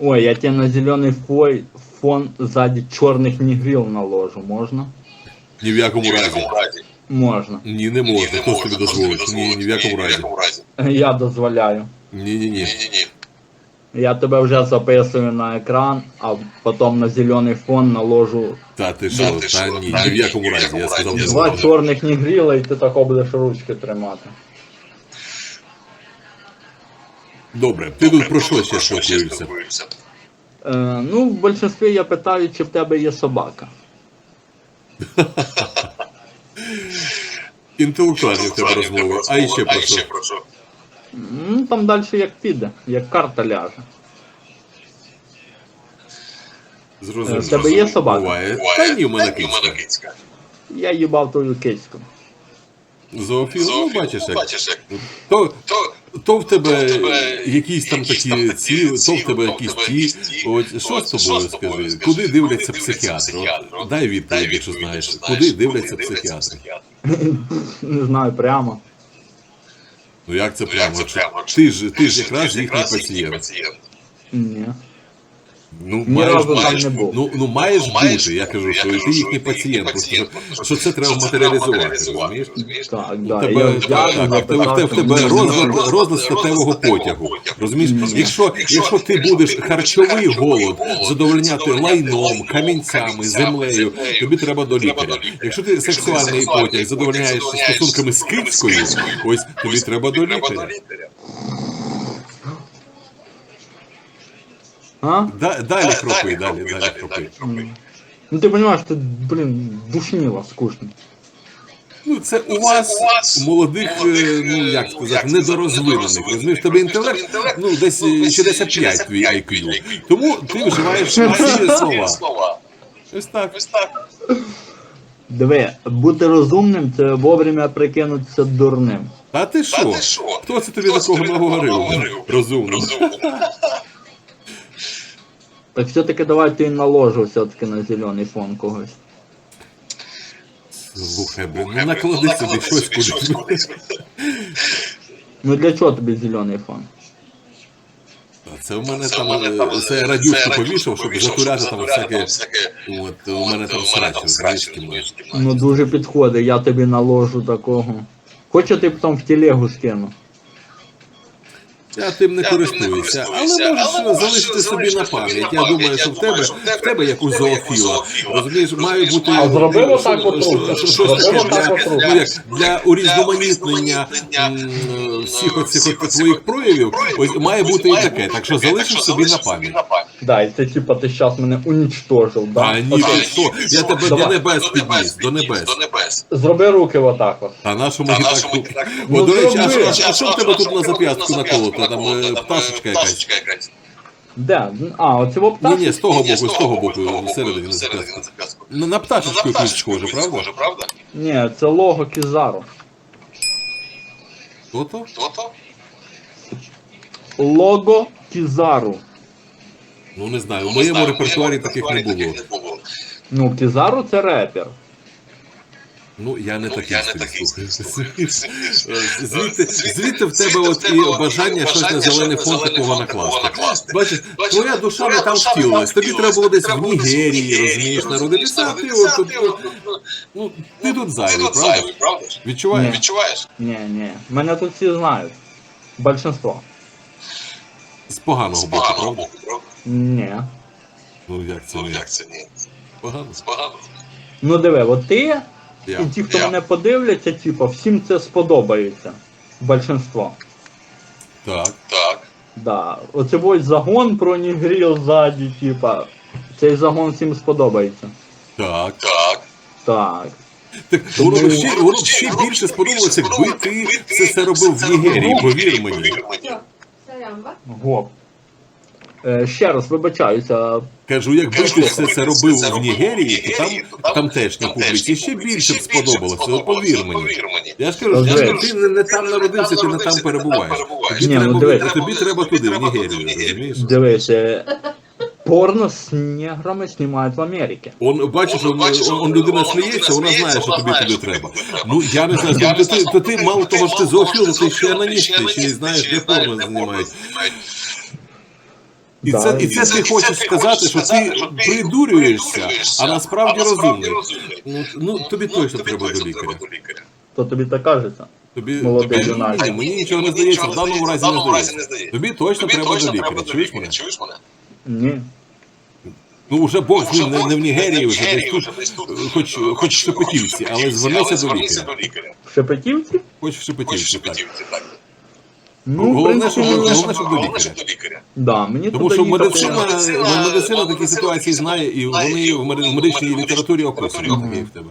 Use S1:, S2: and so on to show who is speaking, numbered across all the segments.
S1: Ой, я тебе на зеленый фой, фон сзади черных негрил наложу, можно?
S2: Ні в якому разі.
S1: Можно.
S2: Ні, не можна. Хто собі дозволить? Ні, ні в якому разі.
S1: Я дозволяю.
S2: Ні, ні, ні.
S1: Я тебе вже записую на екран, а потім на зелений фон наложу
S2: Та ти що? Та ні, ні в якому разі. Я сказав, не
S1: два
S2: можна.
S1: чорних негріла і ти тако будеш ручки тримати.
S2: Добре, ти тут про що ще спілкуєшся?
S1: Е, ну, в більшості я питаю, чи в тебе є собака.
S2: Інтелектуальні в тебе розмови. А іще про що?
S1: Ну, там далі як піде, як карта ляже.
S2: Зрозуміло.
S1: В тебе є собака?
S2: Буває. Та ні, в мене кицька.
S1: Я їбав твою киську.
S2: Зоофіл, ну бачиш як. То, то в тебе якісь там такі ці, то в тебе якісь ті. От що з тобою скажи? Куди дивляться психіатри? От, дай відповідь, якщо знаєш. Куди дивляться психіатри?
S1: Не знаю прямо.
S2: Ну як це прямо? Ти ж ти ж якраз їхній пацієнт.
S1: Ні.
S2: Ну,
S1: Ні
S2: маєш,
S1: разу там
S2: маєш,
S1: не був.
S2: ну, ну маєш бути, я кажу, що ти їхній пацієнт, просто що, що це треба матеріалізувати, розумієш?
S1: Так, да.
S2: тебе,
S1: я
S2: так, так, в тебе, в тебе, в тебе розлад, розлад статевого потягу. Розумієш, якщо, якщо ти будеш харчовий голод задовольняти лайном, камінцями, землею, тобі треба до лікаря. Якщо ти сексуальний потяг задовольняєш стосунками з кицькою, ось тобі треба до лікаря.
S1: А?
S2: Да- Далі хропи, далі, далі хропи.
S1: Ну ти розумієш, ти, блін, душніло скучно.
S2: Ну, це у вас молодих, ну як сказати, недорозвинених. Розумієш, тебе інтелект, ну десь е, 65 твій IQ. Тому ти вживаєш всі слова. Ось так.
S1: Диви, бути розумним це вовремя прикинутися дурним.
S2: А ти що? Хто це тобі такого наговорив? Розумно.
S1: Так все-таки давайте і наложу все-таки на зелений фон когось.
S2: Слухай, блин, ну наклади собі щось кудись.
S1: Ну для чого тобі зелений фон?
S2: А Це у мене там, е, це я радюшку повішав, щоб затуляти там всяке, от у мене там срач, розумієш, кимось.
S1: Ну дуже підходить, я тобі наложу такого. Хочу ти потім в телегу скину.
S2: Я тим не користуюся, але можеш залишити собі на пам'ять. Я думаю, що в тебе в тебе як у зоофіла. Розумієш, має бути
S1: А зроби
S2: що-
S1: отак от
S2: що-
S1: руку.
S2: що- щось таке для, як, для урізноманітнення всіх оцих твоїх проявів. Ось має бути і таке. Так що залишиш собі на пам'ять.
S1: Да, і це типа ти зараз мене унічтожив, да?
S2: А ні,
S1: Окей.
S2: що? Я тебе до
S1: Давай.
S2: небес підніс, до небес.
S1: Зроби руки отак от.
S2: А нашому гітаку.
S1: Ну,
S2: О, до речі, а
S1: зроби.
S2: що- а що в тебе тут на зап'ястку наколото? Там е, пташечка якась.
S1: Де? А, в
S2: Ні, ні, з того боку, з того боку, всередині на зап'ястку. На, на пташечку якусь схоже, правда?
S1: Ні, це лого Кізару.
S2: То-то?
S1: Лого Кізару.
S2: Ну не знаю, у моєму репертуарі таких не було.
S1: Ну, Кізару це репер.
S2: Ну, я не такий стиль слухаю. Звідти, звідти в тебе от і бажання щось на зелений фон такого накласти. Бачиш, твоя душа не там втілилась. Тобі треба було десь в Нігерії, розумієш, народитися, а ти от тут, ну, ти тут зайвий, правда? Відчуваєш?
S1: Ні, ні. Мене тут всі знають. Большинство.
S2: З поганого
S3: З
S2: боку,
S3: поганого
S2: правда?
S3: боку, правда?
S1: Ні.
S2: Ну як це
S3: Ну
S2: не
S3: як це ні?
S2: погано?
S3: З поганого.
S1: Ну диви, от ти
S2: Я.
S1: і ті, хто
S3: Я.
S1: мене подивляться, типу, всім це сподобається. Большинство.
S2: Так.
S3: Так.
S1: Да. Оце ось загон про Нігріл ззаді, типа. Цей загон всім сподобається.
S2: Так.
S3: Так.
S1: Так.
S2: Так воно б ще, воно б ще більше сподобалося, якби ти все це робив в Нігерії, повір мені.
S1: Гоп. Е, ще раз вибачаюся.
S2: Кажу, якби ти все це робив в Нігерії, то там теж на публіці ще більше б сподобалося, от повір мені. Я ж кажу, що ти не, не там народився, ти не там перебуваєш. Тобі,
S1: Ні, ну,
S2: треба,
S1: дивись.
S2: тобі треба туди, в Нігерію, розумієш?
S1: Дивися. Порно з неграми знімають в Америці.
S2: Он бачиш, он, он, он людина сміється, вона знає, що тобі туди треба. Ну я не знаю, то ти, то ти мало того, що ти зоофіл, ти ще анонімний, ще й знаєш, де порно знімають. І
S1: Да,
S2: це, і
S1: і
S2: це ти хочеш сказати, що ти придурюєшся, а насправді розумний. Ну, ну тобі точно треба до лікаря.
S1: То тобі так кажеться.
S2: Тобі,
S1: Молодий
S2: тобі
S1: юнак.
S2: ні, мені нічого не здається, в даному разі не здається. Тобі точно треба до лікаря. Чуєш мене?
S1: Ні.
S2: Ну вже Бог з ним не, не в Нігерії, вже десь тут, хоч, хоч в Шепетівці, але звернися до лікаря.
S1: В Шепетівці?
S2: Хоч в Шепетівці, так.
S1: Ну,
S2: Головне,
S1: ну,
S2: головне, щоб до лікаря.
S1: да, мені
S2: Тому
S1: туди
S2: що
S1: їхати-
S2: медицина, медицина такі ситуації знає, і вони в мед- в медичній літературі описані. такі в тебе.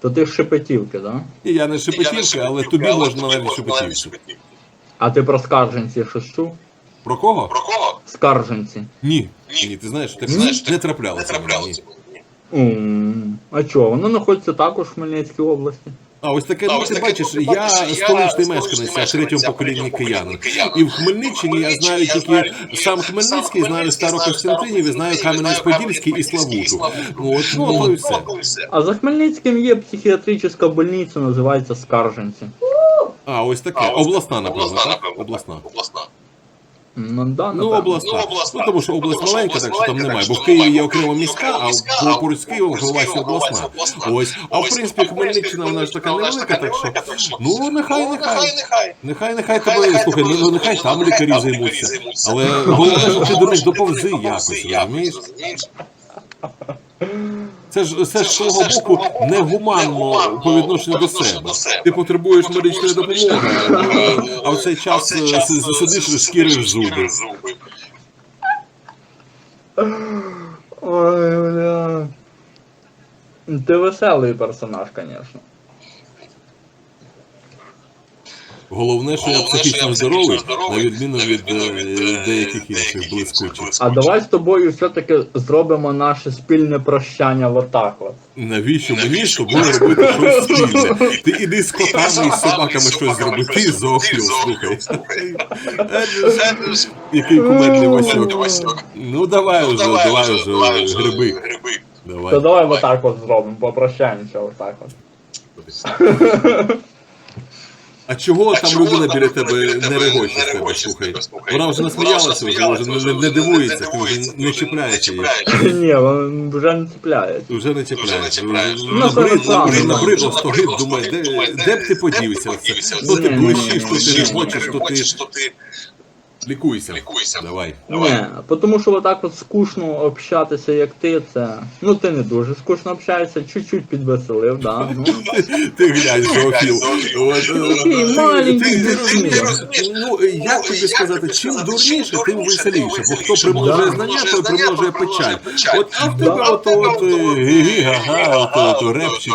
S1: То ти з Шепетівки, да?
S2: І я не Шепетівка, але тобі можна навіть Шепетівці.
S1: А ти про скарженці щось чув?
S2: Про кого?
S1: Скарженці.
S2: Ні. Ні, ти знаєш, так не траплялося мені.
S1: Ум, А чого? Воно знаходиться також в Хмельницькій області.
S2: А ось таке, ну ти бачиш, я столичний мешканець, я третьому поколінні киянин. І в Хмельниччині я знаю тільки сам Хмельницький, знаю Старокостянтинів, і знаю Кам'янець-Подільський і Славуту. Ну от, ну то і все.
S1: А за Хмельницьким є психіатрична больниця, називається Скарженці.
S2: А, ось таке. Обласна, напевно, так? Обласна.
S1: Ну, да,
S2: Ну,
S1: напевно.
S2: обласна. Ну, тому що область маленька, так що там немає. Бо в Києві є окрема міська, а по- поруч з Києвом Головася обласна. Ось. А в принципі, Хмельниччина, вона ж така невелика, так що. Ну, нехай, нехай. Нехай, нехай тебе, слухай, ну, ну нехай там лікарі займуться. Але головне, щоб ти до них доповзи якось, розумієш? Це ж це ж з того боку негуманно по відношенню до себе. Ти потребуєш медичної допомоги, а в цей час е, сидиш шкіриш зуби.
S1: Ой, бля. Ти веселий персонаж, звісно.
S2: Головне, що я психічно здоровий, на відміну від е, деяких інших блискучих.
S1: А давай з тобою все-таки зробимо наше спільне прощання в отак от.
S2: Навіщо мені з тобою робити щось спільне? Ти іди з котами і з собаками щось зроби. Ти зоофіл, слухай. Який кумедний Васьок. Ну давай уже, давай уже гриби.
S1: То
S2: Давай.
S1: давай в отак от зробимо, попрощаємося отак от.
S2: А чого там людина біля тебе не регоче з тебе, слухай? Вона вже насміялася, вже, вже не, не дивується, ти вже не чіпляєш її.
S1: Ні, вона вже не чіпляє.
S2: Вже не чіпляється. Набридло, стогид, думає, де, де б ти подівся? Оце? Ти блищиш, то ти регочеш, то ти лікуйся. Давай.
S1: Ні, тому що отак от скучно общатися, як ти, це. Ну ти не дуже скучно общаєшся, чуть-чуть підвеселив, да. Ну,
S2: Ти глянь, Зоофіл. От,
S1: Такий маленький,
S2: ти- ти
S1: дурний.
S2: розумієш, Ну, як тобі сказати, чим дурніше, тим веселіше. Бо хто примножує знання, той примножує печаль. От а в тебе ото от ото репчик.